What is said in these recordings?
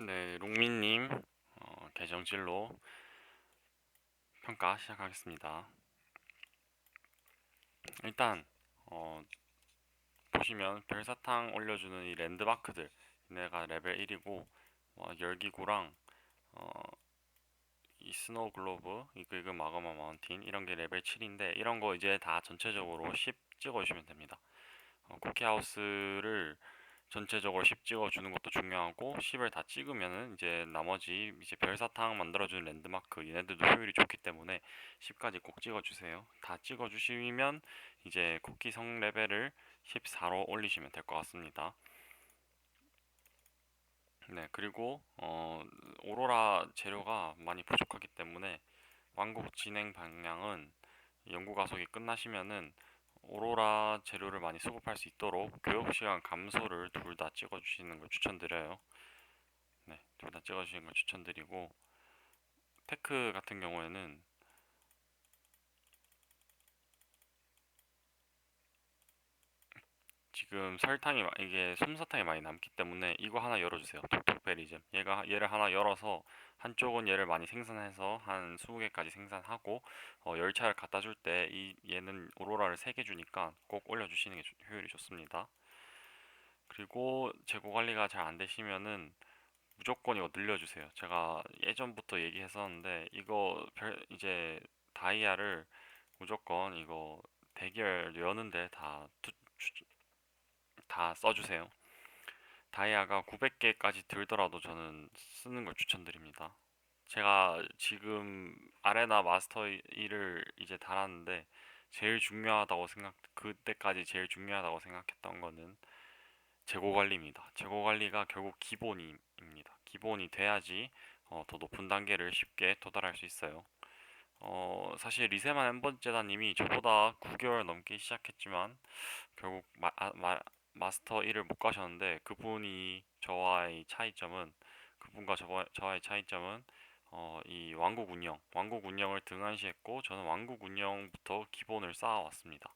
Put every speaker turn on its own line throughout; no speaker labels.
네, 롱민님 어, 계정질로 평가 시작하겠습니다. 일단 어, 보시면 별사탕 올려주는 이 랜드마크들 얘네가 레벨 1이고 열기구랑 어, 이 스노우 글로브, 이글그 마그마 마운틴 이런 게 레벨 7인데 이런 거 이제 다 전체적으로 10 찍어주시면 됩니다. 어, 쿠키하우스를 전체적으로 10 찍어주는 것도 중요하고 10을 다 찍으면은 이제 나머지 이제 별사탕 만들어주는 랜드마크 얘네들도 효율이 좋기 때문에 10까지 꼭 찍어주세요. 다 찍어주시면 이제 쿠키 성 레벨을 14로 올리시면 될 것 같습니다. 네, 그리고 어, 오로라 재료가 많이 부족하기 때문에 왕국 진행 방향은 연구 가속이 끝나시면은 오로라 재료를 많이 수급할 수 있도록 교육 시간 감소를 둘 다 찍어 주시는 걸 추천드려요. 네, 둘 다 찍어 주시는 걸 추천드리고 테크 같은 경우에는 지금 설탕이 마- 이게 솜사탕이 많이 남기 때문에 이거 하나 열어주세요. 톡톡베리즘. 얘가 얘를 하나 열어서 한쪽은 얘를 많이 생산해서 한 20개까지 생산하고 어, 열차를 갖다 줄 때 이 얘는 오로라를 3개 주니까 꼭 올려주시는 게 조- 효율이 좋습니다. 그리고 재고 관리가 잘 안 되시면은 무조건 이거 늘려주세요. 제가 예전부터 얘기했었는데 이거 별 이제 다이아를 무조건 이거 대결 여는데 다 투- 추- 다 써주세요. 다이아가 900개까지 들더라도 저는 쓰는 걸 추천드립니다. 제가 지금 아레나 마스터 1을 이제 달았는데 제일 중요하다고 생각 그때까지 제일 중요하다고 생각했던 거는 재고 관리입니다. 재고 관리가 결국 기본입니다. 기본이 돼야지 어, 더 높은 단계를 쉽게 도달할 수 있어요. 어, 사실 리세만 엠번제다님이 저보다 9개월 넘게 시작했지만 결국 마, 아, 마, 마스터 1을 못 가셨는데 그분이 저와의 차이점은 그분과 저와, 저와의 차이점은 어, 이 왕국 운영, 왕국 운영을 등한시했고 저는 왕국 운영부터 기본을 쌓아왔습니다.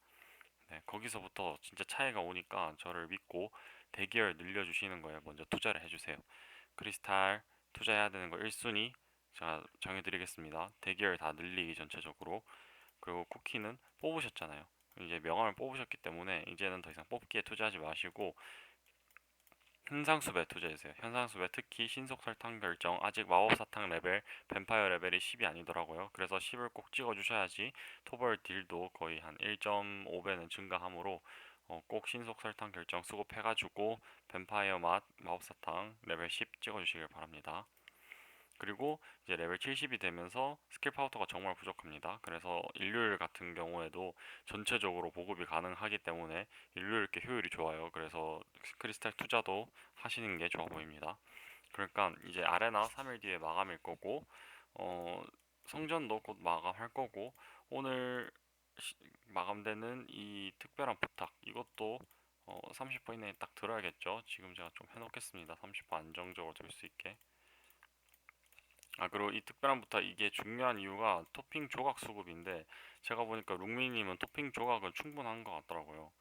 네, 거기서부터 진짜 차이가 오니까 저를 믿고 대기열 늘려주시는 거에 먼저 투자를 해주세요. 크리스탈 투자해야 되는 거 1순위 제가 정해드리겠습니다. 대기열 다 늘리기 전체적으로 그리고 쿠키는 뽑으셨잖아요. 이제 명함을 뽑으셨기 때문에 이제는 더 이상 뽑기에 투자하지 마시고 현상수배 투자해주세요. 현상수배 특히 신속 설탕 결정 아직 마법 사탕 레벨 뱀파이어 레벨이 10이 아니더라고요. 그래서 10을 꼭 찍어 주셔야지 토벌 딜도 거의 한 1.5배는 증가하므로 어, 꼭 신속 설탕 결정 수급해가지고 뱀파이어 맛 마법 사탕 레벨 10 찍어 주시길 바랍니다. 그리고 이제 레벨 70이 되면서 스킬 파우더가 정말 부족합니다. 그래서 일률 같은 경우에도 전체적으로 보급이 가능하기 때문에 일률 이렇게 효율이 좋아요. 그래서 크리스탈 투자도 하시는 게 좋아 보입니다. 그러니까 이제 아레나 3일 뒤에 마감일 거고 어, 성전도 곧 마감할 거고 오늘 시- 마감되는 이 특별한 부탁 이것도 어, 30분 이내에 딱 들어야겠죠. 지금 제가 좀 해놓겠습니다. 30분 안정적으로 될수 있게. 아 그리고 이 특별한 부탁 이게 중요한 이유가 토핑 조각 수급인데 제가 보니까 룩미님은 토핑 조각은 충분한 것 같더라고요.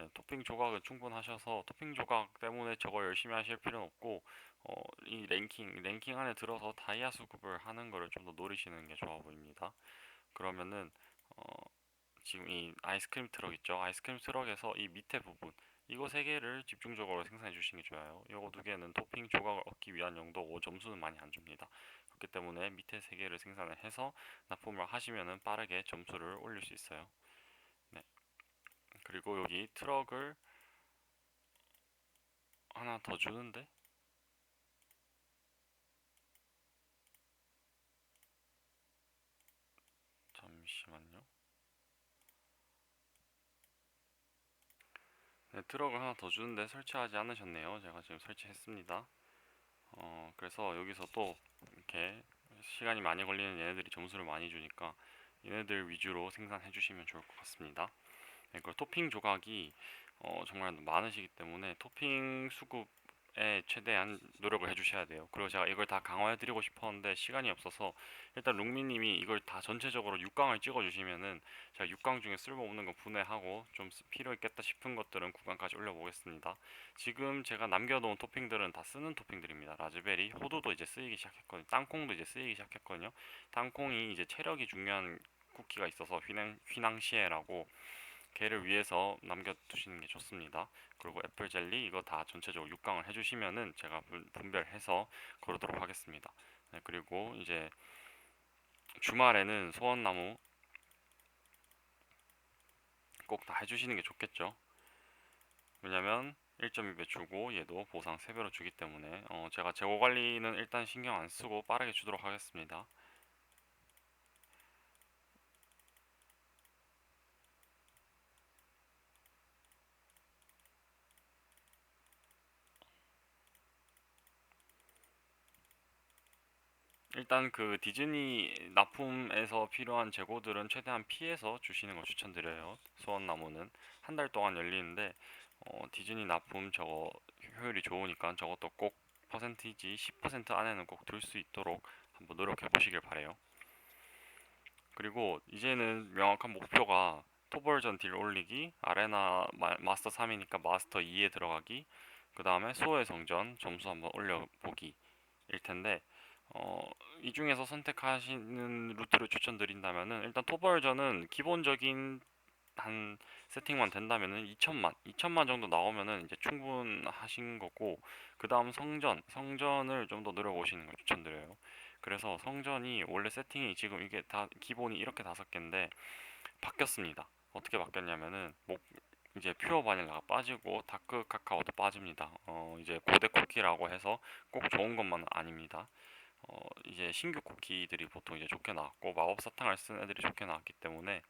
네, 토핑 조각은 충분하셔서 토핑 조각 때문에 저거 열심히 하실 필요는 없고 어, 이 랭킹 랭킹 안에 들어서 다이아 수급을 하는 거를 좀 더 노리시는 게 좋아 보입니다. 그러면은 어, 지금 이 아이스크림 트럭 있죠? 아이스크림 트럭에서 이 밑에 부분 이거 세 개를 집중적으로 생산해 주시는 게 좋아요. 이거 두 개는 토핑 조각을 얻기 위한 용도고 점수는 많이 안 줍니다. 그렇기 때문에 밑에 세 개를 생산을 해서 납품을 하시면은 빠르게 점수를 올릴 수 있어요. 네. 그리고 여기 트럭을 하나 더 주는데 잠시만요. 네, 트럭을 하나 더 주는데 설치하지 않으셨네요. 제가 지금 설치했습니다. 어, 그래서 여기서 또 이렇게 시간이 많이 걸리는 얘네들이 점수를 많이 주니까 얘네들 위주로 생산해 주시면 좋을 것 같습니다. 네, 그리고 토핑 조각이 어, 정말 많으시기 때문에 토핑 수급 에에 최대한 노력을 해주셔야 돼요. 그리고 제가 이걸 다 강화해드리고 싶었는데 시간이 없어서 일단 룽미님이 이걸 다 전체적으로 6강을 찍어주시면은 제가 6강 중에 쓸모없는 거 분해하고 좀 쓰- 필요 있겠다 싶은 것들은 9강까지 올려보겠습니다. 지금 제가 남겨놓은 토핑들은 다 쓰는 토핑들입니다. 라즈베리, 호두도 이제 쓰이기 시작했거든요. 땅콩도 이제 쓰이기 시작했거든요. 땅콩이 이제 체력이 중요한 쿠키가 있어서 휘낭, 휘낭시에라고 걔를 위해서 남겨두시는 게 좋습니다. 그리고 애플 젤리 이거 다 전체적으로 6강을 해주시면은 제가 분- 분별해서 거르도록 하겠습니다. 네, 그리고 이제 주말에는 소원나무 꼭 다 해주시는 게 좋겠죠. 왜냐면 1.2배 주고 얘도 보상 3배로 주기 때문에 어, 제가 재고 관리는 일단 신경 안 쓰고 빠르게 주도록 하겠습니다. 일단 그 디즈니 납품에서 필요한 재고들은 최대한 피해서 주시는 걸 추천드려요. 소원나무는 한 달 동안 열리는데 어, 디즈니 납품 저거 효율이 좋으니까 저것도 꼭 퍼센티지 10% 안에는 꼭 들 수 있도록 한번 노력해 보시길 바래요. 그리고 이제는 명확한 목표가 토벌전 딜 올리기, 아레나 마, 마스터 3이니까 마스터 2에 들어가기, 그 다음에 수호의 성전 점수 한번 올려보기 일 텐데 어, 이 중에서 선택하시는 루트를 추천드린다면은 일단 토벌전은 기본적인 한 세팅만 된다면은 2천만, 2천만 정도 나오면은 이제 충분하신 거고 그 다음 성전, 성전을 좀더 노려보시는 걸 추천드려요. 그래서 성전이 원래 세팅이 지금 이게 다 기본이 이렇게 다섯 개인데 바뀌었습니다. 어떻게 바뀌었냐면은 목 이제 퓨어 바닐라가 빠지고 다크 카카오도 빠집니다. 어, 이제 고대 쿠키라고 해서 꼭 좋은 것만 아닙니다. 어, 이제 신규 쿠키들이 보통 이제 좋게 나왔고 마법 사탕을 쓴 애들이 좋게 나왔기 때문에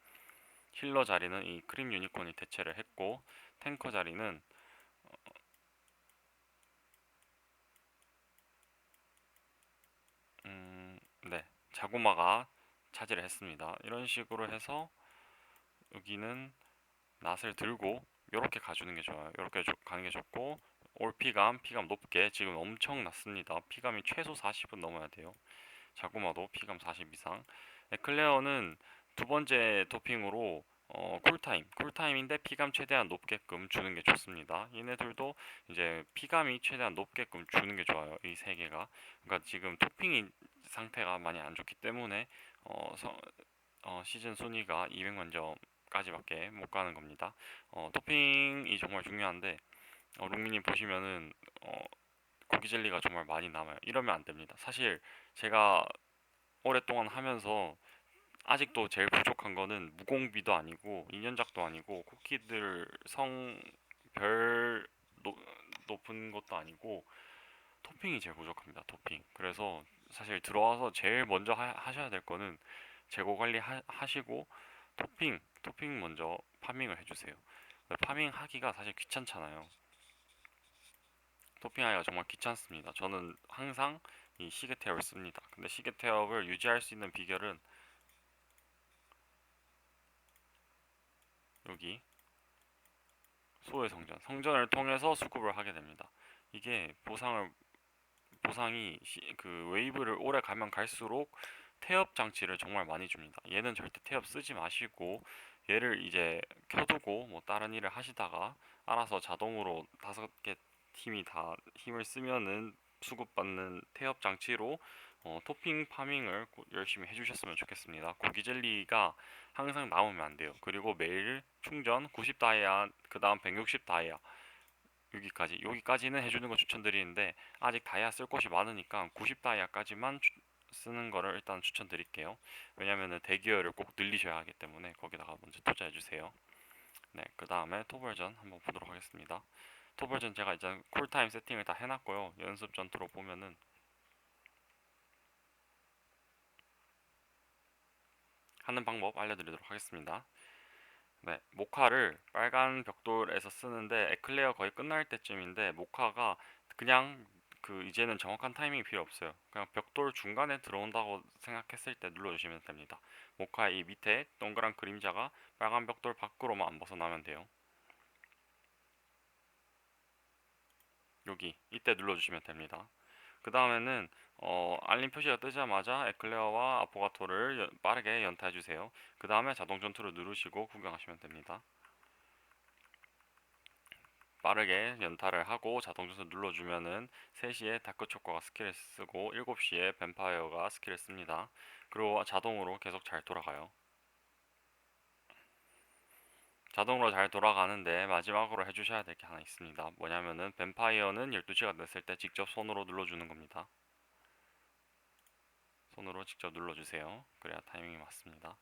힐러 자리는 이 크림 유니콘이 대체를 했고 탱커 자리는 음, 네 자구마가 차지를 했습니다. 이런 식으로 해서 여기는 낫을 들고 이렇게 가주는 게 좋아요. 이렇게 가는 게 좋고 올 피감, 피감 높게 지금 엄청 낮습니다. 피감이 최소 40은 넘어야 돼요. 자구마도 피감 40 이상. 에클레어는 두 번째 토핑으로 어, 쿨타임, 쿨타임인데 피감 최대한 높게끔 주는 게 좋습니다. 얘네들도 이제 피감이 최대한 높게끔 주는 게 좋아요. 이 세 개가. 그러니까 지금 토핑이 상태가 많이 안 좋기 때문에 어, 서, 어, 시즌 순위가 200만 점까지밖에 못 가는 겁니다. 어, 토핑이 정말 중요한데 어, 롱미님 보시면은 어, 고기 젤리가 정말 많이 남아요. 이러면 안 됩니다. 사실 제가 오랫동안 하면서 아직도 제일 부족한 거는 무공비도 아니고 인연작도 아니고 쿠키들 성별 높은 것도 아니고 토핑이 제일 부족합니다. 토핑. 그래서 사실 들어와서 제일 먼저 하, 셔야될 거는 재고 관리 하, 하시고 토핑 토핑 먼저 파밍을 해주세요. 파밍 하기가 사실 귀찮잖아요. 토핑하기가 정말 귀찮습니다. 저는 항상 이 시계 태엽을 씁니다. 근데 시계 태엽을 유지할 수 있는 비결은 여기 소의 성전 성전을 통해서 수급을 하게 됩니다. 이게 보상을 보상이 시, 그 웨이브를 오래 가면 갈수록 태엽 장치를 정말 많이 줍니다. 얘는 절대 태엽 쓰지 마시고 얘를 이제 켜두고 뭐 다른 일을 하시다가 알아서 자동으로 다섯 개 팀이 다 힘을 쓰면은 수급받는 태엽 장치로 어, 토핑 파밍을 열심히 해주셨으면 좋겠습니다. 고기 젤리가 항상 남으면 안 돼요. 그리고 매일 충전 90 다이아, 그 다음 160 다이아 여기까지 여기까지는 해주는 거 추천드리는데 아직 다이아 쓸 곳이 많으니까 90 다이아까지만 쓰는 거를 일단 추천드릴게요. 왜냐면은 대기열을 꼭 늘리셔야 하기 때문에 거기다가 먼저 투자해 주세요. 네, 그 다음에 토벌전 한번 보도록 하겠습니다. 토벌전 제가 이제 쿨타임 세팅을 다 해놨고요. 연습 전투로 보면은 하는 방법 알려드리도록 하겠습니다. 네, 모카를 빨간 벽돌에서 쓰는데 에클레어 거의 끝날 때쯤인데 모카가 그냥 그 이제는 정확한 타이밍이 필요 없어요. 그냥 벽돌 중간에 들어온다고 생각했을 때 눌러주시면 됩니다. 모카의 이 밑에 동그란 그림자가 빨간 벽돌 밖으로만 안 벗어나면 돼요. 여기 이때 눌러주시면 됩니다. 그 다음에는 어, 알림 표시가 뜨자마자 에클레어와 아포가토를 연- 빠르게 연타해 주세요. 그 다음에 자동 전투를 누르시고 구경하시면 됩니다. 빠르게 연타를 하고 자동 전투 눌러주면은 3시에 다크 초코가 스킬을 쓰고 7시에 뱀파이어가 스킬을 씁니다. 그리고 자동으로 계속 잘 돌아가요. 자동으로 잘 돌아가는데 마지막으로 해주셔야 될 게 하나 있습니다. 뭐냐면은 뱀파이어는 12시가 됐을 때 직접 손으로 눌러주는 겁니다. 손으로 직접 눌러주세요. 그래야 타이밍이 맞습니다.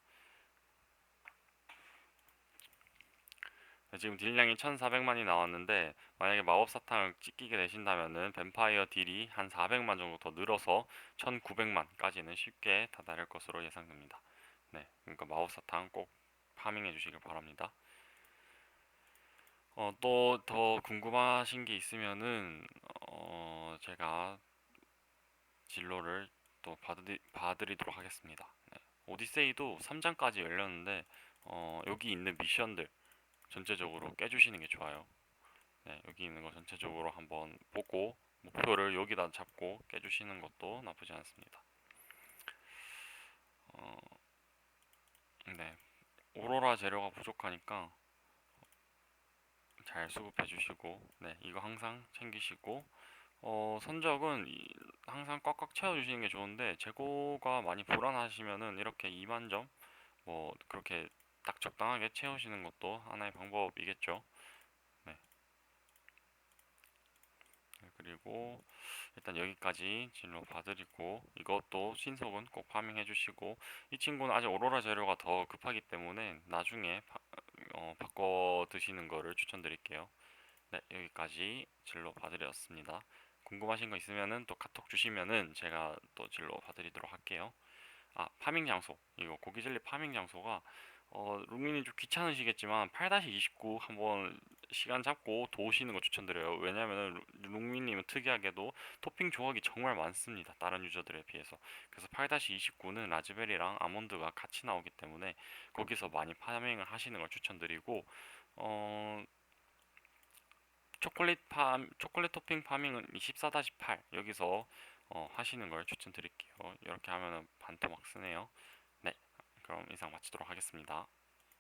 네, 지금 딜량이 1400만이 나왔는데 만약에 마법 사탕을 찍히게 되신다면은 뱀파이어 딜이 한 400만 정도 더 늘어서 1900만까지는 쉽게 다다를 것으로 예상됩니다. 네, 그러니까 마법 사탕 꼭 파밍해 주시길 바랍니다. 어, 또 더 궁금하신 게 있으면은 어, 제가 진로를 또 봐드리, 봐드리도록 하겠습니다. 네. 오디세이도 3장까지 열렸는데 어, 여기 있는 미션들 전체적으로 깨주시는 게 좋아요. 네, 여기 있는 거 전체적으로 한번 보고 목표를 여기다 잡고 깨주시는 것도 나쁘지 않습니다. 어, 네, 오로라 재료가 부족하니까 잘 수급해 주시고 네 이거 항상 챙기시고 어 선적은 이- 항상 꽉꽉 채워 주시는 게 좋은데 재고가 많이 불안하시면은 이렇게 2만 점 뭐 그렇게 딱 적당하게 채우시는 것도 하나의 방법이겠죠. 네. 네, 그리고 일단 여기까지 진로 봐드리고 이것도 신속은 꼭 파밍해 주시고 이 친구는 아직 오로라 재료가 더 급하기 때문에 나중에 바, 어, 바꿔 드시는 거를 추천드릴게요. 네, 여기까지 진로 봐드렸습니다. 궁금하신 거 있으면은 또 카톡 주시면은 제가 또 진로 봐드리도록 할게요. 아, 파밍 장소. 이거 고기젤리 파밍 장소가 어, 루미님 좀 귀찮으시겠지만 8-29 한번 시간 잡고 도우시는 거 추천드려요. 왜냐면은 루- 루미님은 특이하게도 토핑 조각이 정말 많습니다. 다른 유저들에 비해서. 그래서 8-29는 라즈베리랑 아몬드가 같이 나오기 때문에 거기서 많이 파밍을 하시는 걸 추천드리고 어 초콜릿 파 초콜릿 토핑 파밍은 24-8 여기서 어, 하시는 걸 추천드릴게요. 이렇게 하면은 반토막 쓰네요. 네, 그럼 이상 마치도록 하겠습니다.